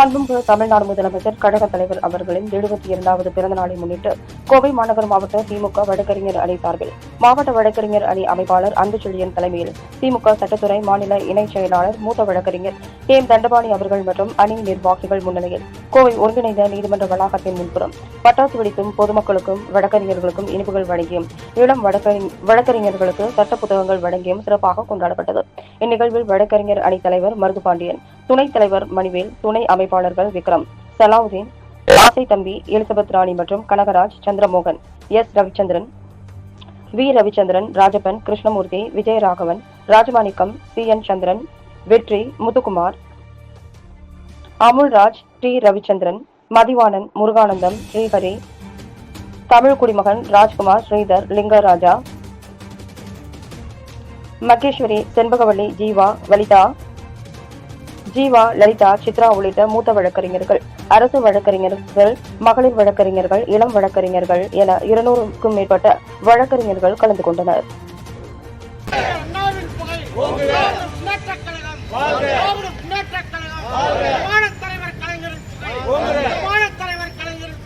மாண்புமிகு தமிழ்நாடு முதலமைச்சர் கழக தலைவர் அவர்களின் எழுபத்தி இரண்டாவது பிறந்த நாளை முன்னிட்டு கோவை மாநகர் மாவட்ட திமுக வழக்கறிஞர் அணி சார்பில் மாவட்ட வழக்கறிஞர் அணி அமைப்பாளர் அன்புச்செழியன் தலைமையில் திமுக சட்டத்துறை மாநில இணைச் செயலாளர் மூத்த வழக்கறிஞர் கே எம் தண்டபாணி அவர்கள் மற்றும் அணி நிர்வாகிகள் முன்னிலையில் கோவை ஒருங்கிணைந்த நீதிமன்ற வளாகத்தின் முன்புறம் பட்டாசு வெடித்தும் பொதுமக்களுக்கும் வழக்கறிஞர்களுக்கும் இனிப்புகள் வழங்கியும் இளம் வழக்கறிஞர்களுக்கு சட்ட புத்தகங்கள் வழங்கியும் சிறப்பாக கொண்டாடப்பட்டது. இந்நிகழ்வில் வழக்கறிஞர் அணி தலைவர் மருதுபாண்டியன் துணைத் தலைவர் மணிவேல் துணை அமைப்பாளர்கள் விக்ரம் சலாவுதீன் ஆசை தம்பி எலிசபெத் ராணி மற்றும் Kanagaraj Chandramohan S. Ravichandran V. Ravichandran Rajappan Krishnamoorthy Vijayaraghavan Rajamanickam C. N. Chandran Vetri Muthukumar Amulraj T. Ravichandran Mathivanan Muruganandam Srihari Tamil Kudimagan Rajkumar Sridhar Lingaraja Maheswari Shenbagavalli Jeeva வலிதா Jeeva Lalitha Chitra உள்ளிட்ட மூத்த வழக்கறிஞர்கள் அரசு வழக்கறிஞர்கள் மகளிர் வழக்கறிஞர்கள் இளம் வழக்கறிஞர்கள் என இருநூறுக்கும் மேற்பட்ட வழக்கறிஞர்கள் கலந்து கொண்டனர் அண்ணாவின் கழகம் கழகம்